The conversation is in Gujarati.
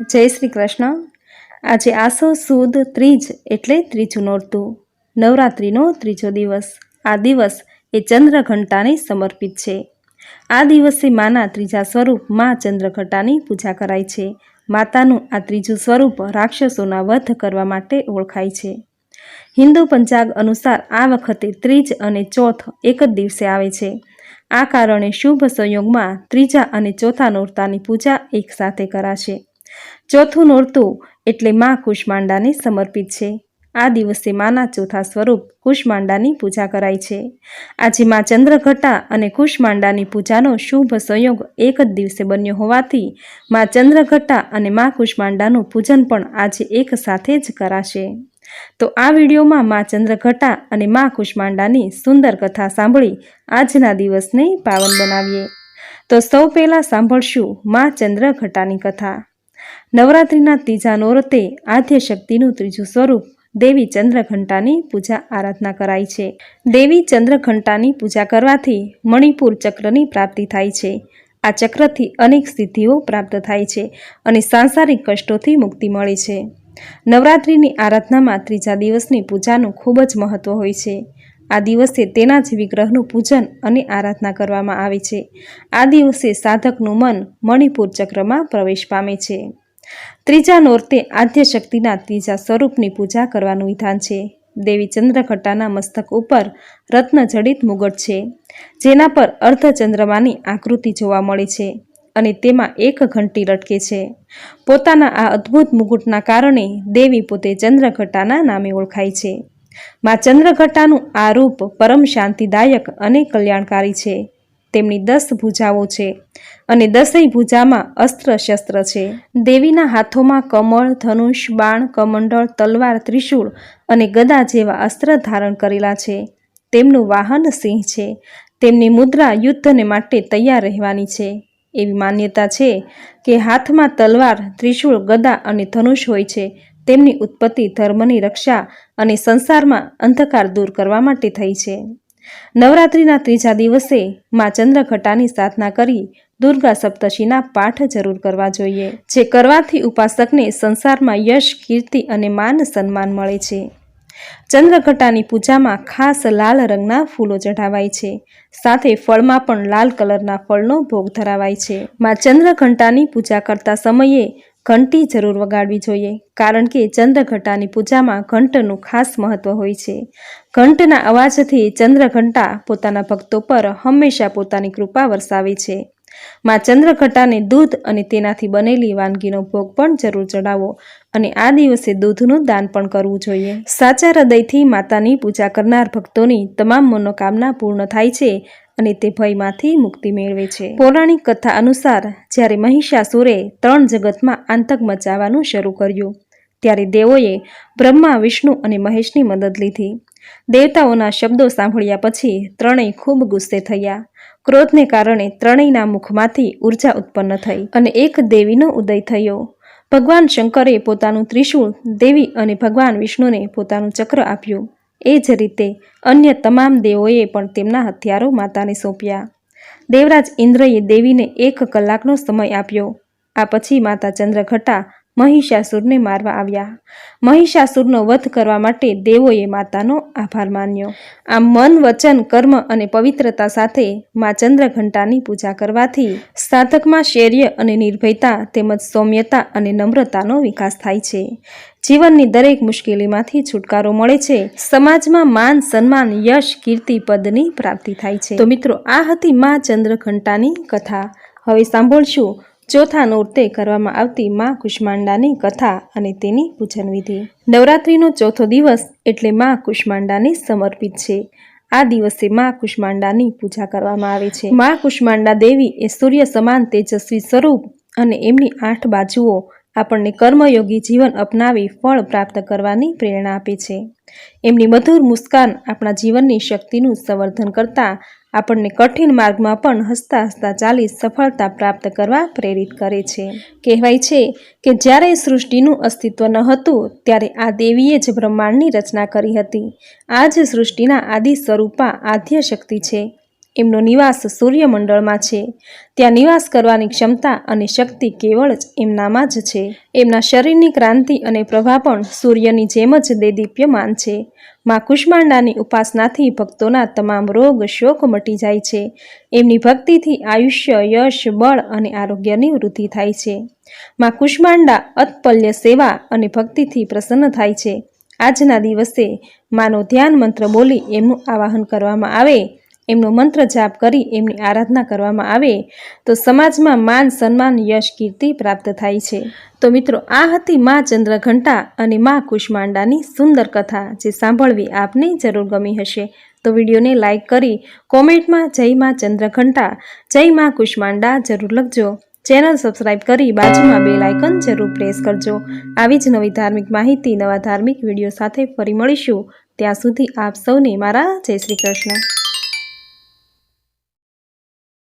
જય શ્રી કૃષ્ણ. આજે આસો સુદ ત્રીજ એટલે ત્રીજું નોરતું. નવરાત્રિનો ત્રીજો દિવસ. આ દિવસ એ ચંદ્રઘંટાને સમર્પિત છે. આ દિવસે માના ત્રીજા સ્વરૂપ મા ચંદ્રઘટાની પૂજા કરાય છે. માતાનું આ ત્રીજું સ્વરૂપ રાક્ષસોના વધ કરવા માટે ઓળખાય છે. હિન્દુ પંચાગ અનુસાર આ વખતે ત્રીજ અને ચોથ એક જ દિવસે આવે છે. આ કારણે શુભ સંયોગમાં ત્રીજા અને ચોથા નોરતાની પૂજા એકસાથે કરાશે. ચોથું નોરતું એટલે મા કુષ્માંડાને સમર્પિત છે. આ દિવસે માના ચોથા સ્વરૂપ કુષ્માંડાની પૂજા કરાય છે. આજે મા ચંદ્રઘટા અને કુષ્માંડાની પૂજાનો શુભ સંયોગ એક જ દિવસે બન્યો હોવાથી મા ચંદ્રઘટા અને મા કુષ્માંડાનું પૂજન પણ આજે એક સાથે જ કરાશે. તો આ વિડીયોમાં મા ચંદ્રઘટા અને મા કુષ્માંડાની સુંદર કથા સાંભળી આજના દિવસને પાવન બનાવીએ. તો સૌ પહેલાં સાંભળશું મા ચંદ્રઘટાની કથા. નવરાત્રિના ત્રીજા નોરતે આદ્ય શક્તિનું ત્રીજું સ્વરૂપ દેવી ચંદ્રઘંટાની પૂજા આરાધના કરાય છે. દેવી ચંદ્રઘંટાની પૂજા કરવાથી મણિપુર ચક્રની પ્રાપ્તિ થાય છે. આ ચક્રથી અનેક સિદ્ધિઓ પ્રાપ્ત થાય છે અને સાંસારિક કષ્ટોથી મુક્તિ મળે છે. નવરાત્રિની આરાધનામાં ત્રીજા દિવસની પૂજાનું ખૂબ જ મહત્વ હોય છે. આ દિવસે તેના જ વિગ્રહનું પૂજન અને આરાધના કરવામાં આવે છે. આ દિવસે સાધકનું મન મણિપુર ચક્રમાં પ્રવેશ પામે છે. ત્રીજા નોરતે આદ્ય શક્તિના ત્રીજા સ્વરૂપની પૂજા કરવાનું વિધાન છે. દેવી ચંદ્રઘટ્ટાના મસ્તક ઉપર રત્નજડિત મુગટ છે, જેના પર અર્ધચંદ્રમાની આકૃતિ જોવા મળે છે અને તેમાં એક ઘંટી લટકે છે. પોતાના આ અદ્ભુત મુગુટના કારણે દેવી પોતે ચંદ્રઘટાના નામે ઓળખાય છે. માં ચંદ્રઘટાનું આ રૂપ પરમ શાંતિદાયક અને કલ્યાણકારી છે. તેમની દસ ભૂજાઓ છે અને દસેય ભૂજામાં અસ્ત્ર શસ્ત્ર છે. દેવીના હાથોમાં કમળ, ધનુષ, બાણ, કમંડળ, તલવાર, ત્રિશૂળ અને ગદા જેવા અસ્ત્ર ધારણ કરેલા છે. તેમનું વાહન સિંહ છે. તેમની મુદ્રા યુદ્ધને માટે તૈયાર રહેવાની છે. એવી માન્યતા છે કે હાથમાં તલવાર, ત્રિશૂળ, ગદા અને ધનુષ હોય છે તેમની ઉત્પત્તિ ધર્મની રક્ષા અને સંસારમાં અંધકાર દૂર કરવા માટે થઈ છે. નવરાત્રિના ત્રીજા દિવસે મા ચંદ્રઘટાની સાધના કરી દુર્ગા સપ્તશીના પાઠ જરૂર કરવા જોઈએ, જે કરવાથી ઉપાસકને સંસારમાં યશ, કીર્તિ અને માન સન્માન મળે છે. ચંદ્રઘટાની પૂજામાં ખાસ લાલ રંગના ફૂલો ચઢાવાય છે, સાથે ફળમાં પણ લાલ કલરના ફળનો ભોગ ધરાવાય છે. માં ચંદ્રઘંટાની પૂજા કરતા સમયે ઘંટી જરૂર વગાડવી જોઈએ, કારણ કે ચંદ્રઘટાની પૂજામાં ઘંટનું ખાસ મહત્વ હોય છે. ઘંટના અવાજથી ચંદ્રઘંટા પોતાના ભક્તો પર હંમેશા પોતાની કૃપા વરસાવે છે. માં ચંદ્રઘટાને દૂધ અને તેનાથી બનેલી વાનગીનો ભોગ પણ જરૂર ચડાવો અને આ દિવસે દૂધનું દાન પણ કરવું જોઈએ. સાચા હૃદયથી માતાની પૂજા કરનાર ભક્તોની તમામ મનોકામના પૂર્ણ થાય છે. અને તે ભયમાંથી મુક્તિ મેળવે છે. પૌરાણિક કથા અનુસાર જ્યારે મહિષાસુરે ત્રણ જગતમાં આતંક મચાવવાનું શરૂ કર્યું, ત્યારે દેવોએ બ્રહ્મા, વિષ્ણુ અને મહેશની મદદ લીધી. દેવતાઓના શબ્દો સાંભળ્યા પછી ત્રણેય ખૂબ ગુસ્સે થયા. ક્રોધને કારણે ત્રણેયના મુખમાંથી ઊર્જા ઉત્પન્ન થઈ અને એક દેવીનો ઉદય થયો. ભગવાન શંકરે પોતાનું ત્રિશૂળ દેવી અને ભગવાન વિષ્ણુને પોતાનું ચક્ર આપ્યું. એ જ રીતે અન્ય તમામ દેવોએ પણ તેમના હથિયારો માતાને સોંપ્યા. દેવરાજ ઇન્દ્રએ દેવીને એક કલાકનો સમય આપ્યો. આ પછી માતા ચંદ્રઘટા મહિષાસુરને મારવા આવ્યા. મહિષાસુરનો વધ કરવા માટે દેવોએ માતાનો આભાર માન્યો. આ મન, વચન, કર્મ અને પવિત્રતા સાથે મા ચંદ્રઘંટાની પૂજા કરવાથી સાધકમાં શૌર્ય અને નિર્ભયતા તેમજ સૌમ્યતા અને નમ્રતાનો વિકાસ થાય છે. જીવનની દરેક મુશ્કેલીમાંથી છુટકારો મળે છે. સમાજમાં માન, સન્માન, યશ, કીર્તિ, પદની પ્રાપ્તિ થાય છે. તો મિત્રો, આ હતી મા ચંદ્રઘંટાની કથા. હવે સાંભળશું ચોથા નોરતે કરવામાં આવતી મા કુષ્માંડાની કથા અને તેની પૂજન વિધિ નવરાત્રિનો ચોથો દિવસ એટલે મા કુષ્માંડાને સમર્પિત છે. આ દિવસે મા કુષ્માંડાની પૂજા કરવામાં આવે છે. મા કુષ્માંડા દેવી એ સૂર્ય સમાન તેજસ્વી સ્વરૂપ અને એમની આઠ બાજુઓ આપણને કર્મયોગી જીવન અપનાવી ફળ પ્રાપ્ત કરવાની પ્રેરણા આપે છે. એમની મધુર મુસ્કાન આપણા જીવનની શક્તિનું સંવર્ધન કરતા આપણને કઠિન માર્ગમાં પણ હસતા હસતા ચાલી સફળતા પ્રાપ્ત કરવા પ્રેરિત કરે છે. કહેવાય છે કે જ્યારે સૃષ્ટિનું અસ્તિત્વ ન હતું, ત્યારે આ દેવીએ જ બ્રહ્માંડની રચના કરી હતી. આ જ સૃષ્ટિના આદિ સ્વરૂપા આદ્ય શક્તિ છે. એમનો નિવાસ સૂર્યમંડળમાં છે. ત્યાં નિવાસ કરવાની ક્ષમતા અને શક્તિ કેવળ જ એમનામાં જ છે. એમના શરીરની ક્રાંતિ અને પ્રભા પણ સૂર્યની જેમ જ દેદીપ્યમાન છે. માં કુષ્માંડાની ઉપાસનાથી ભક્તોના તમામ રોગ, શોક મટી જાય છે. એમની ભક્તિથી આયુષ્ય, યશ, બળ અને આરોગ્યની વૃદ્ધિ થાય છે. માં કુષ્માંડા અતપલ્ય સેવા અને ભક્તિથી પ્રસન્ન થાય છે. આજના દિવસે માનો ધ્યાન મંત્ર બોલી એમનું આવાહન કરવામાં આવે. એમનો મંત્ર જાપ કરી એમની આરાધના કરવામાં આવે, તો સમાજમાં માન, સન્માન, યશ, કીર્તિ પ્રાપ્ત થાય છે. તો મિત્રો, આ હતી મા ચંદ્રઘંટા અને મા કુષ્માંડાની સુંદર કથા, જે સાંભળવી આપને જરૂર ગમી હશે. તો વિડીયોને લાઇક કરી, કોમેન્ટમાં જય મા ચંદ્રઘંટા, જય મા કુષ્માંડા જરૂર લખજો. ચેનલ સબસ્ક્રાઇબ કરી બાજુમાં બે લાઇકન જરૂર પ્રેસ કરજો. આવી જ નવી ધાર્મિક માહિતી, નવા ધાર્મિક વીડિયો સાથે ફરી મળીશું. ત્યાં સુધી આપ સૌને મારા જય શ્રી કૃષ્ણ.